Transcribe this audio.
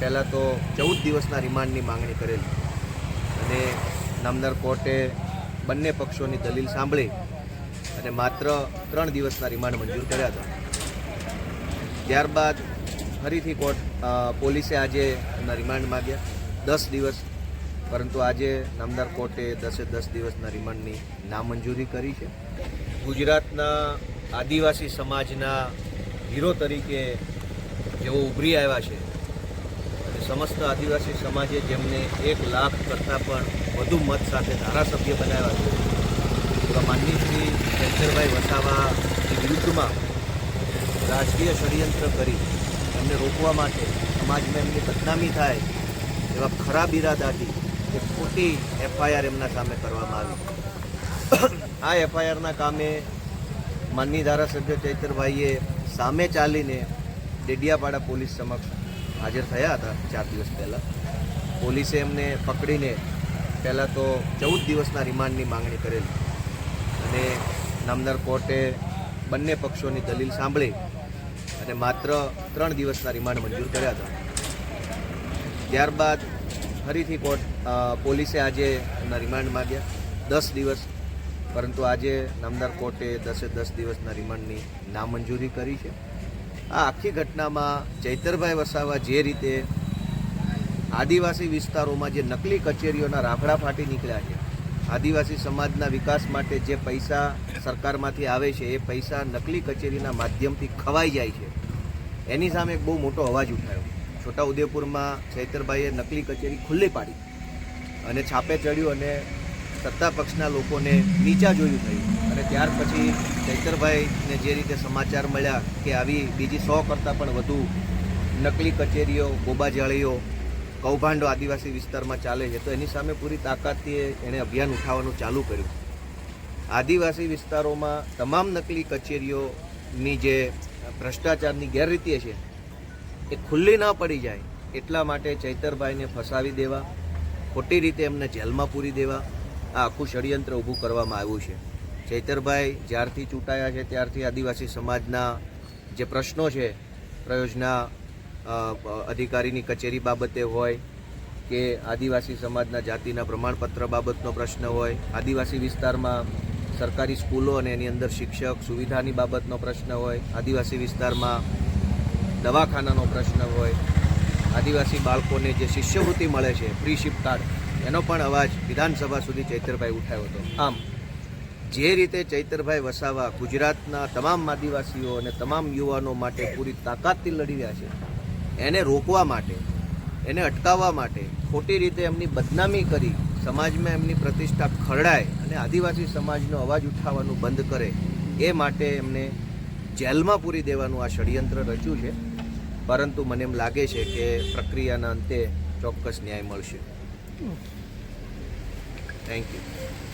પહેલાં તો ચૌદ દિવસના રિમાન્ડની માંગણી કરેલી. અને નામદાર કોર્ટે બંને પક્ષોની દલીલ સાંભળી અને માત્ર ત્રણ દિવસના રિમાન્ડ મંજૂર કર્યા હતા. ત્યારબાદ ફરીથી કોર્ટ પોલીસે આજે એમના રિમાન્ડ માગ્યા. દસ દિવસ, પરંતુ આજે નામદાર કોર્ટે દસે દસ દિવસના રિમાન્ડની નામંજૂરી કરી છે. ગુજરાતના આદિવાસી સમાજના હીરો તરીકે જેઓ ઉભરી આવ્યા છે સમસ્ત આદિવાસી સમાજે જેમને એક લાખ કરતાં પણ વધુ મત સાથે ધારાસભ્ય બનાવ્યા છે. એવા માનની શ્રી શંકરભાઈ વસાવાની વિરુદ્ધમાં રાજકીય ષડયંત્ર કરી એમને રોકવા માટે સમાજમાં એમની બદનામી થાય એવા ખરાબ ઇરાદાથી એ ખોટી એફઆઈઆર એમના સામે કરવામાં આવી આ એફઆઈઆરના કામે માનની ધારાસભ્ય ચૈતરભાઈએ સામે ચાલીને ડેડિયાપાડા પોલીસ સમક્ષ હાજર થયા હતા ચાર દિવસ પહેલાં. પોલીસે એમને પકડીને પહેલાં તો ચૌદ દિવસના રિમાન્ડની માંગણી કરેલી અને નામદાર કોર્ટે બંને પક્ષોની દલીલ સાંભળી અને માત્ર ત્રણ દિવસના રિમાન્ડ મંજૂર કર્યા હતા. ત્યારબાદ ફરીથી કોર્ટ પોલીસે આજે એમના રિમાન્ડ માગ્યા. દસ દિવસ, પરંતુ આજે નામદાર કોર્ટે દસે દસ દિવસના રિમાન્ડની નામંજૂરી કરી છે. આ આખી ઘટનામાં ચૈતરભાઈ વસાવા જે રીતે આદિવાસી વિસ્તારોમાં જે નકલી કચેરીઓના રાફડા ફાટી નીકળ્યા છે, આદિવાસી સમાજના વિકાસ માટે જે પૈસા સરકારમાંથી આવે છે, એ પૈસા નકલી કચેરીના માધ્યમથી ખવાઈ જાય છે. એની સામે એક બહુ મોટો અવાજ ઉઠાયો. છોટાઉદેપુરમાં ચૈતરભાઈએ નકલી કચેરી ખુલ્લી પાડી અને છાપે ચડ્યું અને સત્તા પક્ષના લોકોને નીચા જોયું થયું. અને ત્યાર પછી ચૈતરભાઈને જે રીતે સમાચાર મળ્યા કે આવી બીજી સો કરતાં પણ વધુ નકલી કચેરીઓ ગોબાજાળીઓ કૌભાંડો આદિવાસી વિસ્તારમાં ચાલે છે, તો એની સામે પૂરી તાકાતથી એણે અભિયાન ઉઠાવવાનું ચાલુ કર્યું. આદિવાસી વિસ્તારોમાં તમામ નકલી કચેરીઓની જે ભ્રષ્ટાચારની ગેરરીતિ છે, એ ખુલ્લી ના પડી જાય એટલા માટે ચૈતરભાઈને ફસાવી દેવા, ખોટી રીતે એમને જેલમાં પૂરી દેવા આ આખું ષડયંત્ર ઊભું કરવામાં આવ્યું છે. ચૈતરભાઈ જ્યારથી ચૂંટાયા છે, ત્યારથી આદિવાસી સમાજના જે પ્રશ્નો છે, પ્રયોજના અધિકારીની કચેરી બાબતે હોય કે આદિવાસી સમાજના જાતિના પ્રમાણપત્ર બાબતનો પ્રશ્ન હોય, આદિવાસી વિસ્તારમાં સરકારી સ્કૂલો અને એની અંદર શિક્ષક સુવિધાની બાબતનો પ્રશ્ન હોય, આદિવાસી વિસ્તારમાં દવાખાનાનો પ્રશ્ન હોય, આદિવાસી બાળકોને જે શિષ્યવૃત્તિ મળે છે, ફ્રી શિપ કાર્ડ એનો પણ અવાજ વિધાનસભા સુધી ચૈતરભાઈ ઉઠાવ્યો હતો. આમ. જે રીતે ચૈતરભાઈ વસાવા ગુજરાતના તમામ આદિવાસીઓ અને તમામ યુવાનો માટે પૂરી તાકાતથી લડી રહ્યા છે એને રોકવા માટે એને અટકાવવા માટે ખોટી રીતે એમની બદનામી કરી સમાજમાં એમની પ્રતિષ્ઠા ખરડાય અને આદિવાસી સમાજનો અવાજ ઉઠાવવાનું બંધ કરે એ માટે એમને જેલમાં પૂરી દેવાનું આ ષડયંત્ર રચ્યું છે. પરંતુ મને એમ લાગે છે કે પ્રક્રિયાના અંતે ચોક્કસ ન્યાય મળશે. Thank you.